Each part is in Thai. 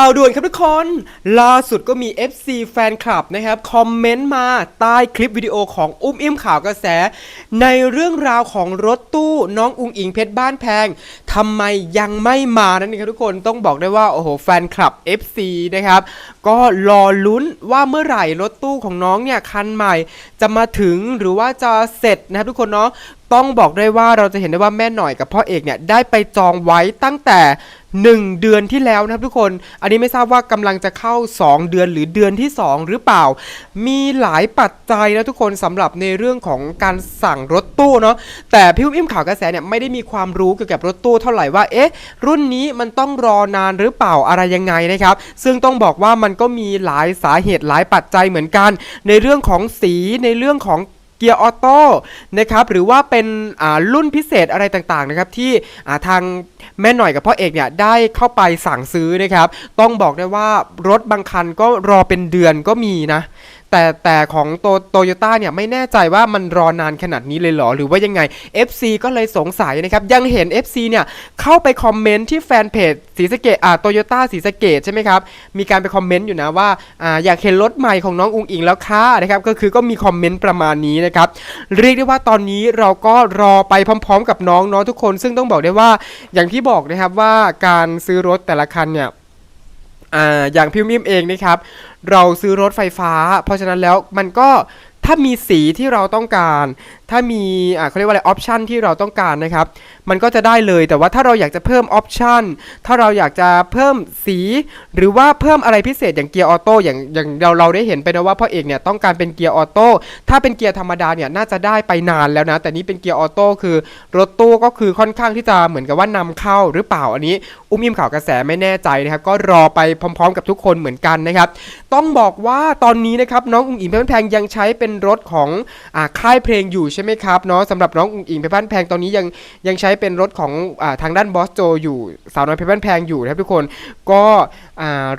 ข่าวด่วนครับทุกคน ล่าสุดก็มี FC แฟนคลับนะครับ คอมเมนต์มาใต้คลิปวิดีโอของอุ้มอิ่มข่าวกระแส ในเรื่องราวของรถตู้น้องอุงอิงเพชรบ้านแพงทำไมยังไม่มานั่นเองครับทุกคนต้องบอกได้ว่า โอ้โห แฟนคลับ FC นะครับ ก็รอลุ้นว่าเมื่อไหร่รถตู้ของน้องเนี่ย คันใหม่ จะมาถึงหรือว่าจะเสร็จนะครับทุกคนเนาะต้องบอกได้ว่าเราจะเห็นได้ว่าแม่หน่อยกับพ่อเอกเนี่ยได้ไปจองไว้ตั้งแต่ 1 เดือนที่แล้วนะครับทุกคน อันนี้ไม่ทราบว่ากำลังจะเข้า 2 เดือนหรือเดือนที่ 2 หรือเปล่า มีหลายปัจจัยนะทุกคนสำหรับในเรื่องของการสั่งรถตู้เนาะแต่พี่อุ้มอิ่มข่าวกระแสเนี่ยไม่ได้มีความรู้เกี่ยวกับรถตู้เท่าไหร่ว่าเอ๊ะรุ่นนี้มันต้องรอนานหรือเปล่าอะไรยังไงนะครับ ซึ่งต้องบอกว่ามันก็มีหลายสาเหตุหลายปัจจัยเหมือนกัน ในเรื่องของสีในเรื่องของ เกียร์ออโต้นะครับหรือว่าเป็นรุ่นพิเศษอะไรต่างๆนะครับที่ทางแม่หน่อยกับพ่อเอกเนี่ยได้เข้าไปสั่งซื้อนะครับ ต้องบอกได้ว่ารถบางคันก็รอเป็นเดือนก็มีนะแต่แต่ของโตโตโยต้าเนี่ยไม่แน่ใจว่ามันรอนานขนาดนี้เลยเหรอ หรือว่ายังไง FC ก็เลยสงสัยนะครับ ยังเห็น FC เนี่ย เข้าไปคอมเมนต์ที่แฟนเพจสีสเกตอ่าโตโยต้าสีสเกตใช่ไหมครับ มีการไปคอมเมนต์อยู่นะว่าอ่าอยากเห็นรถใหม่ของน้องอุงอิงแล้วค่ะนะครับ ก็คือก็มีคอมเมนต์ประมาณนี้นะครับ เรียกได้ว่าตอนนี้เราก็รอไปพร้อม ๆ กับน้องเนาะทุกคน ซึ่งต้องบอกได้ว่าอย่างที่บอกนะครับว่าการซื้อรถแต่ละคันเนี่ย อ่าอย่างพิมพ์มิมเองนะครับ เราซื้อรถไฟฟ้า เพราะฉะนั้นแล้วมันก็ถ้ามีสีที่เราต้องการ ถ้ามีอ่าเขาเรียกว่าอะไรออปชันที่เราต้องการนะครับ มันก็จะได้เลย แต่ว่าถ้าเราอยากจะเพิ่มออปชันถ้าเราอยากจะเพิ่มสี หรือว่าเพิ่มอะไรพิเศษอย่างเกียร์ออโต้ อย่างอย่างเราเราได้เห็นไปนะว่าพ่อเอกเนี่ยต้องการเป็นเกียร์ออโต้ ถ้าเป็นเกียร์ธรรมดาเนี่ยน่าจะได้ไปนานแล้วนะ แต่นี่เป็นเกียร์ออโต้คือรถตู้ก็คือค่อนข้างที่จะเหมือนกับว่านำเข้าหรือเปล่าอันนี้อุ้มอิ่มข่าวกระแสไม่แน่ใจนะครับก็รอไปพร้อม ๆ กับทุกคนเหมือนกันนะครับต้องบอกว่าตอนนี้นะครับน้องอุ๋งอิงเพชรบ้านแพงยังใช้เป็นรถของอค่ายเพลงอยู่ใช่ไหมครับเนาะสำหรับน้องอุ๋งอิงเพชรบ้านแพงตอนนี้ยังยังใช้เป็นรถของอทางด้านบอสโจอยู่สาวน้อยเพชรบ้านแพงอยู่นะครับทุกคนก็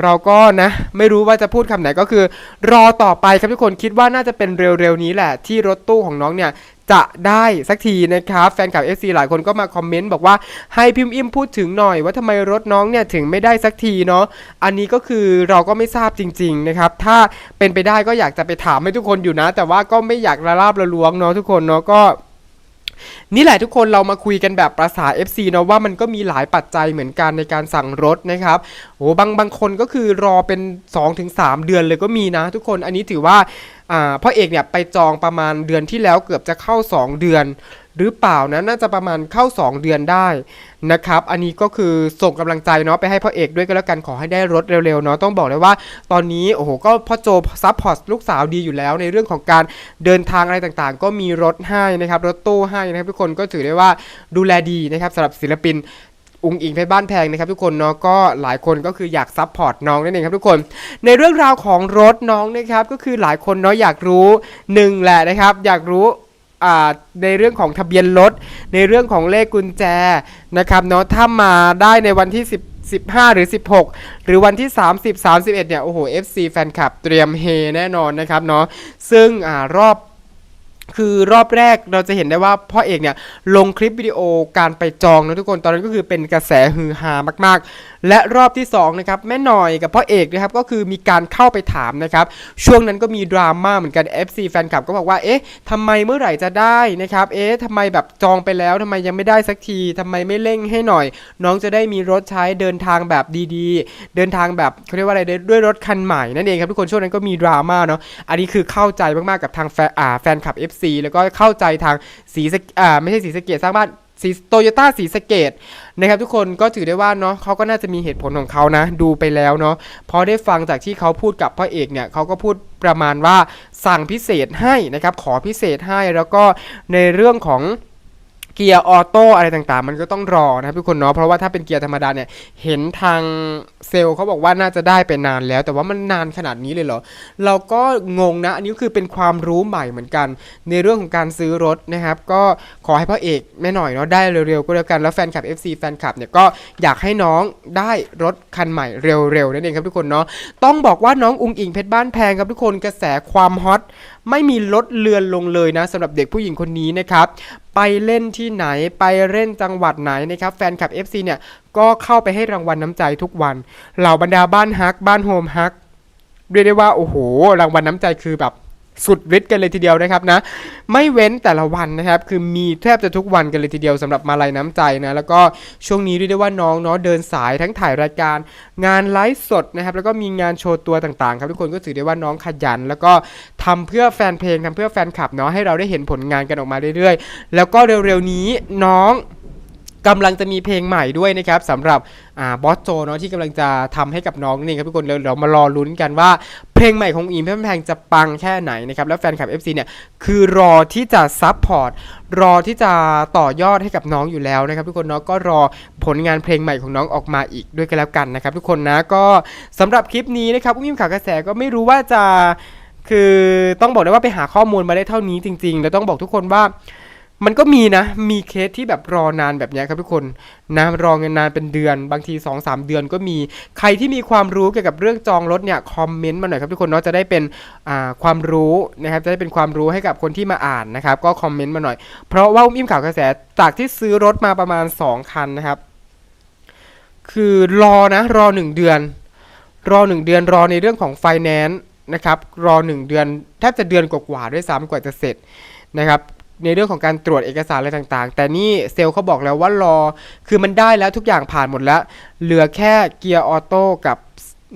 เราก็นะไม่รู้ว่าจะพูดคำไหนก็คือ รอต่อไปครับทุกคนคิดว่าน่าจะเป็นเร็วๆนี้แหละที่รถตู้ของน้องเนี่ย จะได้สักทีนะครับ แฟนคลับ FC หลายคนก็มาคอมเมนต์บอกว่าให้พิมพ์อิมพูดถึงหน่อย ว่าทำไมรถน้องเนี่ยถึงไม่ได้สักทีเนาะอันนี้ก็คือเราก็ไม่ทราบจริง ๆนะครับ ถ้าเป็นไปได้ก็อยากจะไปถามให้ทุกคนอยู่นะ แต่ว่าก็ไม่อยากละลาบละล้วงเนาะทุกคนเนาะก็นี่แหละทุกคนเรามาคุยกันแบบประษา FC เนาะว่ามันก็มีหลายปัจจัยเหมือนกันในการสั่งรถนะครับโอ้บางบางคนก็คือรอเป็น 2-3 เดือนเลยก็มีนะ ทุกคนอันนี้ถือว่า อ่าพ่อเอกเนี่ยไปจองประมาณเดือนที่แล้วเกือบจะเข้า 2 เดือน หรือเปล่านะน่าจะประมาณเข้า 2 เดือนได้นะครับ อันนี้ก็คือส่งกำลังใจเนาะไปให้พ่อเอกด้วยก็แล้วกันขอให้ได้รถเร็วๆเนาะต้องบอกเลยว่า ตอนนี้โอ้โหก็พ่อโจซัพพอร์ตลูกสาวดีอยู่แล้ว ในเรื่องของการเดินทางอะไรต่างๆ ก็มีรถให้นะครับรถตู้ให้นะครับทุกคนก็ถือได้ว่าดูแลดีนะครับสำหรับศิลปิน อุงอิงเพชรบ้านแพงนะครับทุกคนเนาะก็หลายคนก็คืออยากซัพพอร์ตน้องนั่นเองครับทุกคน ในเรื่องราวของรถน้องนะครับก็คือหลายคนเนาะอยากรู้หนึ่งแหละนะครับ อยากรู้ในเรื่องของทะเบียนรถในเรื่องของเลขกุญแจนะครับเนาะถ้ามาได้ในวันที่ 10 15 หรือ 16 หรือวันที่ 30 31 เนี่ย โอ้โห FC แฟนคลับเตรียมเฮแน่นอนนะครับเนาะซึ่งอรอบ คือรอบแรกเราจะเห็นได้ว่าพ่อเอกเนี่ยลงคลิปวิดีโอการไปจองนะทุกคนตอนนั้นก็คือเป็นกระแสฮือฮามาก ๆ และรอบที่2นะครับแม่หน่อยกับพ่อเอกนะครับก็คือมีการเข้าไปถามนะครับช่วงนั้นก็มีดราม่าเหมือนกัน FC แฟนคลับก็บอกว่าเอ๊ะทำไมเมื่อไหร่จะได้นะครับเอ๊ะทำไมแบบจองไปแล้วทำไมยังไม่ได้สักทีทำไมไม่เร่งให้หน่อย น้องจะได้มีรถใช้เดินทางแบบดีๆ เดินทางแบบเขาเรียกว่าอะไรด้วยรถคันใหม่นั่นเองครับทุกคนช่วงนั้นก็มีดราม่าเนาะอันนี้คือเข้าใจมากๆกับทางแฟนอ่าแฟนคลับ FC แล้วก็เข้าใจทางสีสอ่าไม่ใช่สีสเกตสร้างบ้าน สีโตโยต้าสีสเกตนะครับทุกคนก็ถือได้ว่าเนาะเขาก็น่าจะมีเหตุผลของเขานะ ดูไปแล้วเนาะพอได้ฟังจากที่เขาพูดกับพ่อเอกเนี่ยเขาก็พูดประมาณว่าสั่งพิเศษให้นะครับขอพิเศษให้แล้วก็ในเรื่องของ เกียร์ออโต้อะไรต่างๆ มันก็ต้องรอนะครับทุกคนเนาะเพราะว่าถ้าเป็นเกียร์ธรรมดาเนี่ยเห็นทางเซลล์เขาบอกว่าน่าจะได้ไปนานแล้ว แต่ว่ามันนานขนาดนี้เลยเหรอ เราก็งงนะ อันนี้คือเป็นความรู้ใหม่เหมือนกัน ในเรื่องของการซื้อรถนะครับ ก็ขอให้พ่อเอกแม่หน่อยเนาะได้เร็วๆก็แล้วกันแล้วแฟนคลับ FC แฟนคลับเนี่ยก็อยากให้น้องได้รถคันใหม่เร็วๆนั่นเองครับทุกคนเนาะต้องบอกว่าน้องอุงอิงเพชรบ้านแพงครับทุกคนกระแสความฮอตไม่มีลดเลือนลงเลยนะสำหรับเด็กผู้หญิงคนนี้นะครับ ไปเล่นที่ไหนไปเล่นจังหวัดไหนนะครับแฟนคลับ FC เนี่ยก็เข้าไปให้รางวัลน้ำใจทุกวัน เหล่าบรรดาบ้านฮัก บ้านโฮมฮักเรียกได้ว่าโอ้โห รางวัลน้ำใจคือแบบ สุดฤทธิ์กันเลยทีเดียวนะครับนะ ไม่เว้นแต่ละวันนะครับ คือมีแทบจะทุกวันกันเลยทีเดียวสำหรับมาลัยน้ำใจนะ แล้วก็ช่วงนี้เรียกได้ว่าน้องเนาะเดินสายทั้งถ่ายรายการ งานไลฟ์สดนะครับ แล้วก็มีงานโชว์ตัวต่างๆ ครับทุกคนก็ถือได้ว่าน้องขยัน แล้วก็ทำเพื่อแฟนเพลงทำเพื่อแฟนคลับเนาะให้เราได้เห็นผลงานกันออกมาเรื่อยๆ แล้วก็เร็วๆนี้น้อง กำลังจะมีเพลงใหม่ด้วยนะครับสำหรับอ่าบอสโจเนาะที่กำลังจะทำให้กับน้องนี่ครับทุกคนเดี๋ยวเรามารอลุ้นกันว่า เพลงใหม่ของอีมเพชรแพงจะปังแค่ไหนนะครับแล้วแฟนคลับ FC เนี่ยคือรอที่จะซับพอร์ตรอที่จะต่อยอดให้กับน้องอยู่แล้วนะครับ ทุกคนเนาะก็รอผลงานเพลงใหม่ของน้องออกมาอีกด้วยกันแล้วกันนะครับ ทุกคนนะก็สำหรับคลิปนี้นะครับอุ้มยิ้มข่าวกระแสก็ไม่รู้ว่าจะคือต้องบอกได้ว่าไปหาข้อมูลมาได้เท่านี้จริงๆ แล้วต้องบอกทุกคนว่า มันก็มีนะ มีเคสที่แบบรอนานแบบนี้ครับทุกคนนะรอเงินนานเป็นเดือน บางที 2-3 เดือนก็มี ใครที่มีความรู้เกี่ยวกับเรื่องจองรถเนี่ยคอมเมนต์มาหน่อยครับทุกคนเนาะจะได้เป็นความรู้นะครับจะได้เป็นความรู้ให้กับคนที่มาอ่านนะครับก็คอมเมนต์มาหน่อย เพราะว่าอุ้มอิ่มข่าวกระแสจากที่ซื้อรถมาประมาณ 2 คันนะครับ คือรอนะรอ 1 เดือน รอ 1 เดือนรอในเรื่องของไฟแนนซ์นะครับรอ 1 เดือนแทบจะเดือนกว่าๆด้วยซ้ำกว่าจะเสร็จนะครับ ในเรื่องของการตรวจเอกสารอะไรต่างๆ แต่นี่เซลล์เขาบอกแล้วว่ารอ คือมันได้แล้วทุกอย่างผ่านหมดแล้ว เหลือแค่เกียร์ออโต้กับ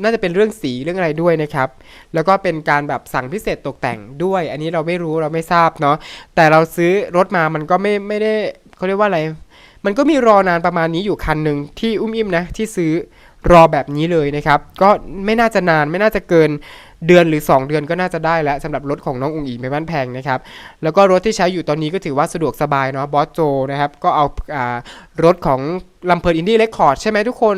น่าจะเป็นเรื่องสีเรื่องอะไรด้วยนะครับ แล้วก็เป็นการแบบสั่งพิเศษตกแต่งด้วย อันนี้เราไม่รู้เราไม่ทราบเนาะ แต่เราซื้อรถมามันก็ไม่ไม่ได้เขาเรียกว่าอะไร มันก็มีรอนานประมาณนี้อยู่คันหนึ่งที่อุ้มอิ่มนะที่ซื้อรอแบบนี้เลยนะครับ ก็ไม่น่าจะนานไม่น่าจะเกิน เดือนหรือ 2 เดือนก็น่าจะได้แล้วสำหรับรถของน้องอุงอิงไปบ้านแพงนะครับ แล้วก็รถที่ใช้อยู่ตอนนี้ก็ถือว่าสะดวกสบายเนาะบอสโจนะครับ ก็เอาอารถของลำเพลินอินดี้เรคคอร์ดใช่ไหมทุกคน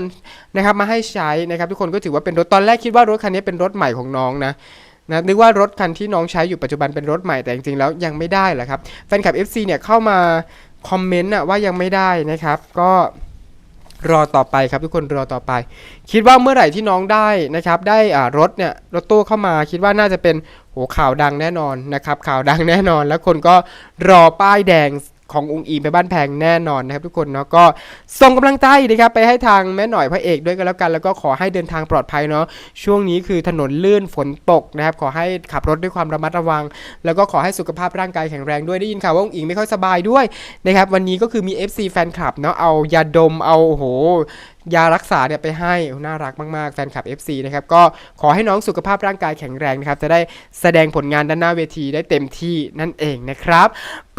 นะครับมาให้ใช้นะครับ ทุกคนก็ถือว่าเป็นรถตอนแรกคิดว่ารถคันนี้เป็นรถใหม่ของน้องนะนะนึกว่ารถคันที่น้องใช้อยู่ปัจจุบันเป็นรถใหม่แต่จริงๆแล้วยังไม่ได้แหละครับแฟนคลับ FC เนี่ยเข้ามาคอมเมนต์อะว่ายังไม่ได้นะครับ ก็ รอต่อไปครับทุกคนรอต่อไป คิดว่าเมื่อไหร่ที่น้องได้นะครับ ได้อ่ารถเนี่ยรถตู้เข้ามาคิดว่าน่าจะเป็นโหข่าวดังแน่นอนนะครับข่าวดังแน่นอน แล้วคนก็รอป้ายแดง ขององค์อีไปบ้านแพงแน่นอนนะครับทุกคนเนาะก็ส่งกำลังใจนะครับไปให้ทางแม่หน่อยพระเอกด้วยกันแล้วกัน แล้วก็ขอให้เดินทางปลอดภัยเนาะช่วงนี้คือถนนลื่นฝนตกนะครับขอให้ขับรถด้วยความระมัดระวัง แล้วก็ขอให้สุขภาพร่างกายแข็งแรงด้วยได้ยินข่าวว่าองค์อิงไม่ค่อยสบายด้วยนะครับวันนี้ก็คือมี FC แฟนคลับเนาะเอายาดมเอาโอ้โห ยารักษาเนี่ยไปให้น่ารักมากๆ แฟนคลับ FC นะครับก็ขอให้น้องสุขภาพร่างกายแข็งแรงนะครับจะได้แสดงผลงานด้านหน้าเวทีได้เต็มที่นั่นเองนะครับ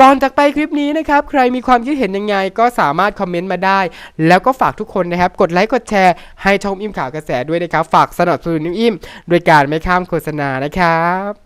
ก่อนจากไปคลิปนี้นะครับใครมีความคิดเห็นยังไงก็สามารถคอมเมนต์มาได้ แล้วก็ฝากทุกคนนะครับกดไลค์กดแชร์ให้ช่องอิ่มข่าวกระแสด้วยนะครับฝากสนับสนุนอิ่มโดยการไม่ข้ามโฆษณานะครับ